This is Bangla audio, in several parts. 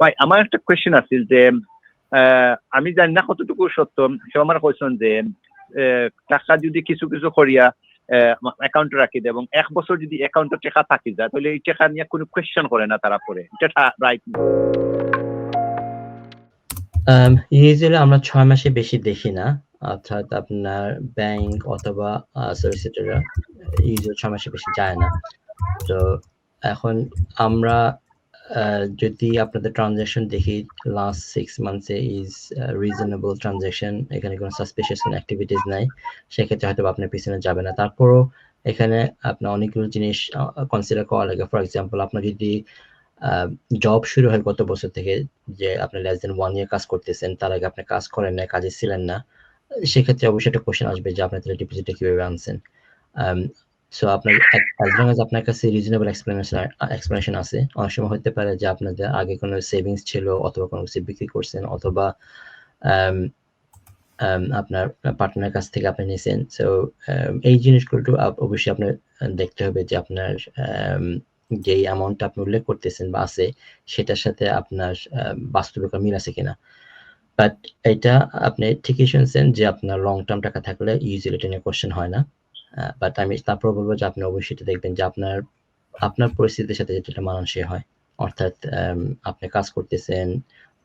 ভাই, আমার একটা কোয়েশ্চেন আছিল যে আমি জানি না কতটুকু সত্য। সে আমার কোয়েশ্চন যে টাকা যদি কিছু কিছু করিয়া অ্যাকাউন্টে রাখি দেয় এবং এক বছর যদি অ্যাকাউন্টে টাকা থাকি যায়, তাহলে এই টাকা নিয়ে কোনো কোয়েশ্চেন করে না তারা পরে। এটা রাইট ইউজুয়ালি আমরা ছয় মাসে বেশি দেখি না, অর্থাৎ আপনার ব্যাংক অথবা সলিসিটররা ইউজুয়ালি ছয় মাসে বেশি যায় না। তো এখন আমরা যদি আপনাদের ট্রানজ্যাকশন দেখি লাস্ট সিক্স মান্থসে ইজ রিজনেবল ট্রানজ্যাকশন এখানে কোনো সাসপিশিয়াস কোনো অ্যাক্টিভিটিস নাই, সেক্ষেত্রে হয়তো আপনার পিছনে যাবে না। তারপরও এখানে আপনার অনেকগুলো জিনিস কনসিডার করা লাগে। ফর এক্সাম্পল আপনার যদি জব শুরু হয় গত বছর থেকে, যে আপনি লেস দেন ওয়ান ইয়ার কাজ করতেছেন, তার আগে আপনি কাজ করেন না কাজে ছিলেন না, সেক্ষেত্রে অবশ্যই একটা কোশ্চেন আসবে যে আপনার তাহলে ডিপোজিটটা কীভাবে আনছেন। সো আপনার অ্যাজ লং এজ আপনার কাছে রিজনেবল এক্সপ্লেনেশন এক্সপ্লেনেশন আছে অনেক সময় হতে পারে যে আপনাদের আগে কোনো সেভিংস ছিল অথবা কোনো কিছু বিক্রি করছেন অথবা আপনার পার্টনার কাছ থেকে আপনি নিয়েছেন সো এই জিনিসগুলো অবশ্যই আপনার দেখতে হবে যে আপনার যেই অ্যামাউন্টটা আপনি উল্লেখ করতেছেন বা আছে সেটার সাথে আপনার আহ, বাস্তবিকতা মিল আছে কিনা। বাট এটা আপনি ঠিকই শুনছেন যে আপনার লং টার্ম টাকা থাকলে ইউজুয়ালি এটা নিয়ে কোশ্চেন হয় না। বাট আমি তারপর বলব যে আপনি অবশ্যই এটা দেখবেন যে আপনার আপনার পরিস্থিতির সাথে যেটা মানানসই হয়। অর্থাৎ আপনি কাজ করতেছেন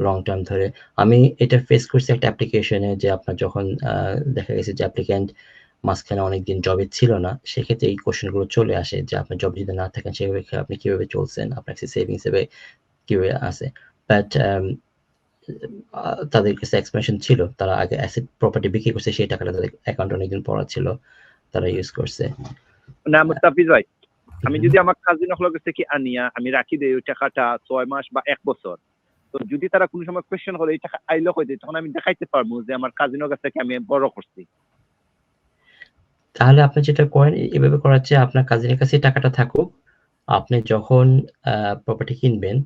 লং টার্ম ধরে। আমি এটা ফেস করছি একটা অ্যাপ্লিকেশনে যে আপনার যখন দেখা গেছে যে অ্যাপ্লিক্যান্ট মাঝখানে অনেকদিন জবে ছিল না, সেক্ষেত্রে এই কোশ্চেনগুলো চলে আসে যে আপনার জব যদি না থাকেন, সেভাবে আপনি কীভাবে চলছেন? আপনার সেভিংস হিসেবে কীভাবে আছে? বাট তাদের কাছে এক্সপ্লেনেশন ছিল। তারা আগে অ্যাসেট প্রপার্টি বিক্রি করছে, সেই টাকাটা তাদের অ্যাকাউন্ট অনেকদিন পড়া ছিল তারা ইউজ করছে। না মুস্তাফিজ ভাই আমি যদি আমার কাজিন হলকে থেকে আনিয়া আমি রাখি দেই ওই টাকাটা ছয় মাস বা এক বছর তো যদি তারা কোনো সময় কোয়েশ্চেন করে এই টাকা আইলো কই দেয় তখন আমি দেখাইতে পারব যে আমার কাজিনের কাছ থেকে আমি বড় করছি তাহলে আপনি যেটা করেন এভাবে করার চেয়ে আপনার কাজিনের কাছে টাকাটা থাকুক। আপনি যখন প্রপার্টি কিনবেন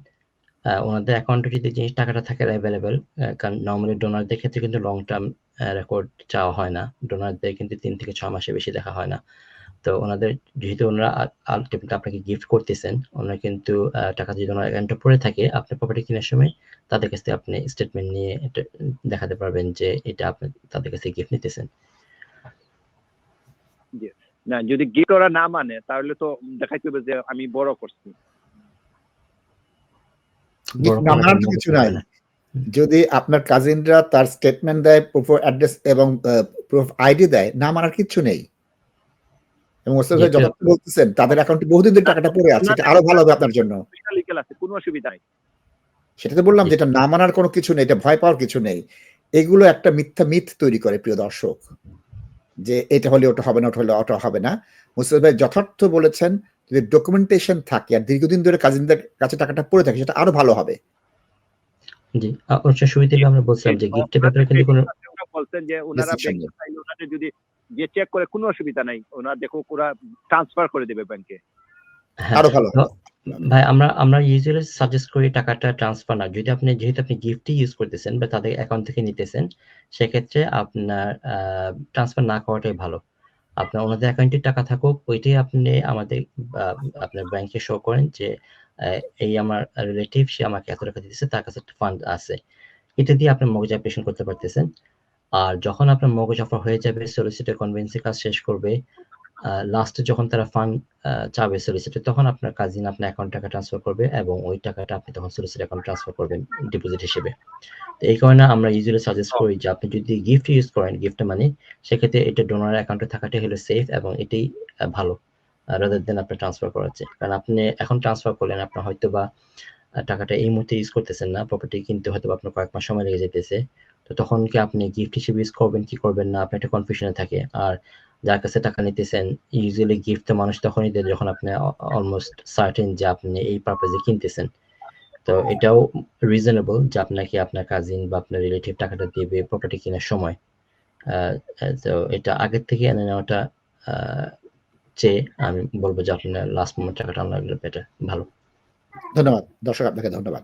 ওনাদের অ্যাকাউন্টে যদি জিনিস টাকাটা থাকে অ্যাভেলেবেল কারণ নর্মালি ডোনারদের ক্ষেত্রে কিন্তু লং টার্ম রেকর্ড চাওয়া হয় না। ডোনারদের কিন্তু তিন থেকে ছয় মাসে বেশি দেখা হয় না। তো ওনাদের যেহেতু ওনারা আলটিমেটলি আপনাকে গিফট করতেছেন, ওনারা কিন্তু টাকা যদি ওনার অ্যাকাউন্টে পড়ে থাকে আপনি প্রপার্টি কেনার সময় তাদের কাছ আপনি স্টেটমেন্ট নিয়ে এটা দেখাতে পারবেন যে এটা আপনি তাদের কাছে গিফট নিতেছেন। না, যদি গিফট ওরা না মানে তাহলে তো দেখাইতে হবে যে আমি বড় করছি। তো কিছু নাই। যদি আপনার কাজিনরা তার স্টেটমেন্ট দেয় প্রুফ অ্যাড্রেস এবং প্রুফ আইডি দেয় না মারার কিছু নেই। এবং ওস্তাদ ভাই বলতেছেন তাদের অ্যাকাউন্টে বহুদিন ধরে টাকাটা পড়ে আছে এটা আরও ভালো হবে আপনার জন্য। কোনো অসুবিধা নাই। সেটা তো বললাম যেটা না মানার কোনো কিছু নেই এটা ভয় পাওয়ার কিছু নেই। এগুলো একটা মিথ্যা মিথ তৈরি করে প্রিয় দর্শক। যে এটা হলে ওটা হবে না ওটা হলে ওটা হবে না। মুস্তাদ ভাই যথার্থ বলেছেন যদি ডকুমেন্টেশন থাকে আর দীর্ঘদিন ধরে কাজিনদের কাছে টাকাটা পড়ে থাকে সেটা আরও ভালো হবে। জি অবশ্য শুরুতে আমরা বলছিলাম যে গিফটের ব্যাপারে কিন্তু কোনো বলছেন যে ওনারা ব্যাংকে চাইলে ওনাদের যদি যে চেক করে কোনো অসুবিধা নাই। ওনারা দেখো ওরা ট্রান্সফার করে দেবে ব্যাংকে আরও ভালো। ভাই আমরা আমরা ইউজুয়ালি সাজেস্ট করি টাকাটা ট্রান্সফার না। যদি আপনি যেহেতু আপনি গিফটই ইউজ করতেছেন বা তাদের অ্যাকাউন্ট থেকে নিতেছেন সেক্ষেত্রে আপনার ট্রান্সফার না করাটাই ভালো। আপনার ওনাদের অ্যাকাউন্টে টাকা থাকুক, ওইটাই আপনি আমাদের আপনার ব্যাংকে শো করেন যে এই আমার রিলেটিভ সে আমাকে এত টাকা দিতেছে, তার কাছে একটা ফান্ড আছে। এটা দিয়ে আপনি মগজ অপারেশন করতে পারতেছেন। আর যখন আপনার মগজ অফার হয়ে যাবে সলিসিটার কনভেন্সি কাজ শেষ করবে লাস্টে যখন তারা ফান্ড চাবে সলিসিটার তখন আপনার কাজিন আপনার অ্যাকাউন্ট টাকা ট্রান্সফার করবে এবং ওই টাকাটা আপনি তখন সলিসিটার অ্যাকাউন্ট ট্রান্সফার করবেন ডিপোজিট হিসেবে। তো এই কারণে আমরা ইউজুয়ালি সাজেস্ট করি যে আপনি যদি গিফট ইউজ করেন গিফট মানে সেক্ষেত্রে এটা ডোনার অ্যাকাউন্টে থাকাটাই হলো সেফ এবং এটাই ভালো রাদার দেন আপনি ট্রান্সফার করাচ্ছে কারণ আপনি এখন ট্রান্সফার করলেন, আপনার হয়তো বা টাকাটা এই মুহূর্তে ইউজ করতেছেন না প্রপার্টি কিনতে হয়তো আপনার কয়েক মাস সময় লেগে যেতেছে। তো তখন কি আপনি গিফট হিসেবে ইউজ করবেন, কি করবেন না? আপনি একটা কনফিউশনে থাকে। আর যার কাছে টাকা নিতেছেন ইউজুয়ালি গিফট মানুষ তখনই দেয় যখন আপনি অলমোস্ট সার্টেন যে আপনি এই পারপাজে কিনতেছেন। তো এটাও রিজনেবল যে আপনাকে আপনার কাজিন বা আপনার রিলেটিভ টাকাটা দিবে প্রপার্টি কেনার সময়। তো এটা আগের থেকে এনে নেওয়াটা চেয়ে আমি বলব যে আপনার লাস্ট মোমেন্ট টাকাটা আনলে বেটার ভালো। ধন্যবাদ। দর্শক, আপনাকে ধন্যবাদ।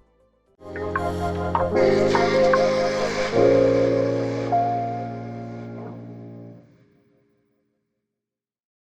with you.